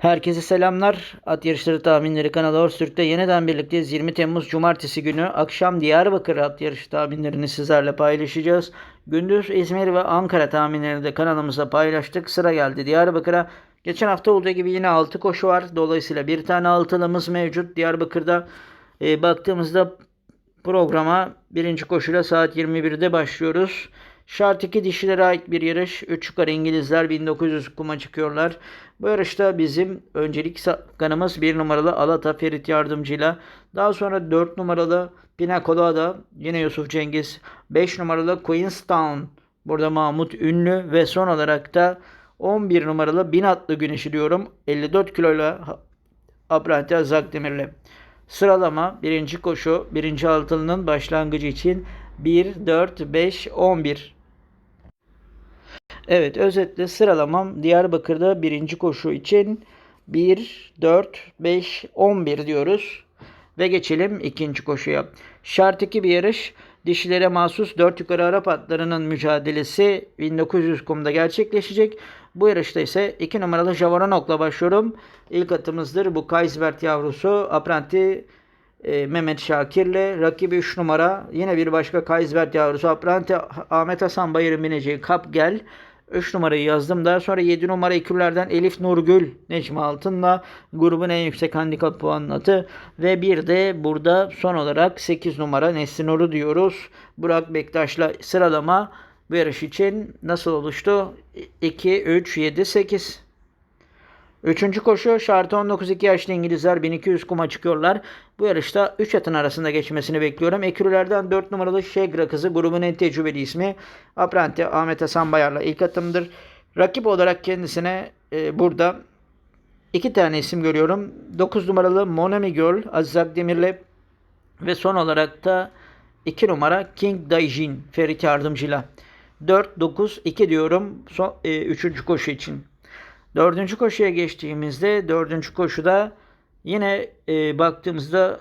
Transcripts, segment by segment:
Herkese selamlar. At Yarışları Tahminleri kanalı Horstürk'te yeniden birlikteyiz. 20 Temmuz Cumartesi günü akşam Diyarbakır at yarışı tahminlerini sizlerle paylaşacağız. Gündüz İzmir ve Ankara tahminlerini de kanalımızda paylaştık. Sıra geldi Diyarbakır'a. Geçen hafta olduğu gibi yine 6 koşu var. Dolayısıyla bir tane altılımız mevcut. Diyarbakır'da e, baktığımızda programa birinci koşuyla saat 21'de başlıyoruz. Şart 2 dişilere ait bir yarış. 3 yukarı İngilizler 1900 kuma çıkıyorlar. Bu yarışta bizim öncelik kanımız 1 numaralı Alata Ferit Yardımcı'yla. Daha sonra 4 numaralı Pina Colada yine Yusuf Cengiz. 5 numaralı Queenstown burada Mahmut Ünlü ve son olarak da 11 numaralı Bin Atlı Güneşi diyorum. 54 kiloyla Abranti Azak Demir'le. Sıralama birinci koşu birinci altılının başlangıcı için 1, 4, 5, 11. Evet özetle sıralamam Diyarbakır'da birinci koşu için 1, 4, 5, 11 diyoruz. Ve geçelim ikinci koşuya. Şart 2 bir yarış. Dişilere mahsus 4 yukarı Arap atlarının mücadelesi 1900 kumda gerçekleşecek. Bu yarışta ise 2 numaralı Javaronok'la başlıyorum. İlk atımızdır bu Kaysbert yavrusu. Apranti e, Mehmet Şakir'le rakibi 3 numara yine bir başka Kaysbert yavrusu Apranti Ahmet Hasan Bayır'ın bineceği Kap Gel 3 numarayı yazdım. Daha sonra 7 numara ikürlerden Elif Nurgül Necmi Altın'la grubun en yüksek handikap puanını atı. Ve bir de burada son olarak 8 numara Nesli Nur'u diyoruz. Burak Bektaş'la sıralama bu yarış için nasıl oluştu? 2, 3, 7, 8. Üçüncü koşu şartı 19-2 yaşlı İngilizler 1200 kuma çıkıyorlar. Bu yarışta 3 atın arasında geçmesini bekliyorum. Ekürülerden 4 numaralı Şegra kızı grubun en tecrübeli ismi. Apranti Ahmet Hasan Bayar'la ilk atımdır. Rakip olarak kendisine e, burada iki tane isim görüyorum. 9 numaralı Monami Girl Aziz Akdemir'le ve son olarak da 2 numara King Daijin Ferit Yardımcı'yla. 4-9-2 diyorum son, e, üçüncü koşu için. Dördüncü koşuya geçtiğimizde dördüncü koşuda yine e, baktığımızda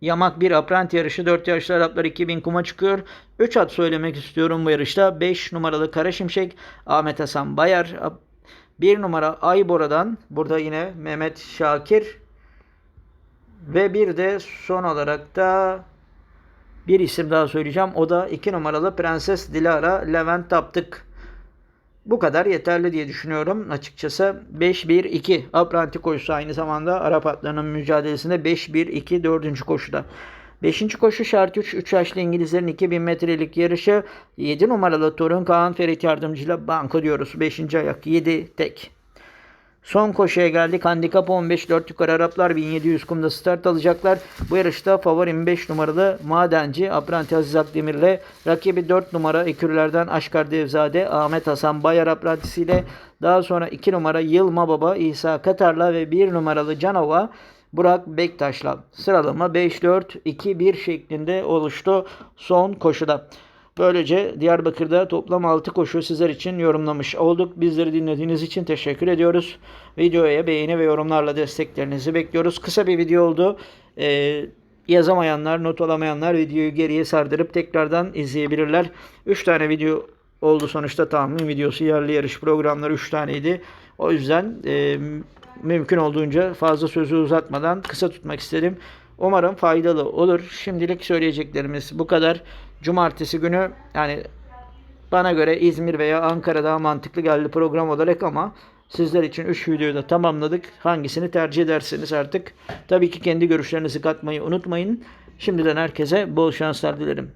yamak bir apranti yarışı 4 yaşlı Araplar 2000 kuma çıkıyor. 3 at söylemek istiyorum bu yarışta. 5 numaralı Kara Şimşek Ahmet Hasan Bayar. 1 numara Aybora'dan burada yine Mehmet Şakir ve bir de son olarak da bir isim daha söyleyeceğim. O da 2 numaralı Prenses Dilara Levent Taptık. Bu kadar yeterli diye düşünüyorum açıkçası. 5-1-2 Apranti koşusu aynı zamanda Arap atlarının mücadelesinde 5-1-2 dördüncü koşuda. 5. koşu şart 3. 3 yaşlı İngilizlerin 2000 metrelik yarışı 7 numaralı Torun Kaan Ferit yardımcıyla banko diyoruz. 5. ayak 7 tek. Son koşuya geldik. Handikap 15 4 yukarı Araplar 1700 kumda start alacaklar. Bu yarışta favorim 5 numaralı Madenci Apranti Aziz Akdemir'le rakibi 4 numara ekürlerden Aşkar Devzade Ahmet Hasan Bayar Aprantisiyle daha sonra 2 numara Yılma Baba İsa Katar'la ve 1 numaralı Canova Burak Bektaş'la sıralama 5-4-2-1 şeklinde oluştu son koşuda. Böylece Diyarbakır'da toplam 6 koşu sizler için yorumlamış olduk. Bizleri dinlediğiniz için teşekkür ediyoruz. Videoya beğeni ve yorumlarla desteklerinizi bekliyoruz. Kısa bir video oldu. Ee, yazamayanlar, not alamayanlar videoyu geriye sardırıp tekrardan izleyebilirler. 3 tane video oldu sonuçta tahmin videosu yerli yarış programları 3 taneydi. O yüzden e, mümkün olduğunca fazla sözü uzatmadan kısa tutmak istedim. Umarım faydalı olur. Şimdilik söyleyeceklerimiz bu kadar. Cumartesi günü yani bana göre İzmir veya Ankara daha mantıklı geldi program olarak ama sizler için 3 videoyu da tamamladık. Hangisini tercih ederseniz artık tabii ki kendi görüşlerinizi katmayı unutmayın. Şimdiden herkese bol şanslar dilerim.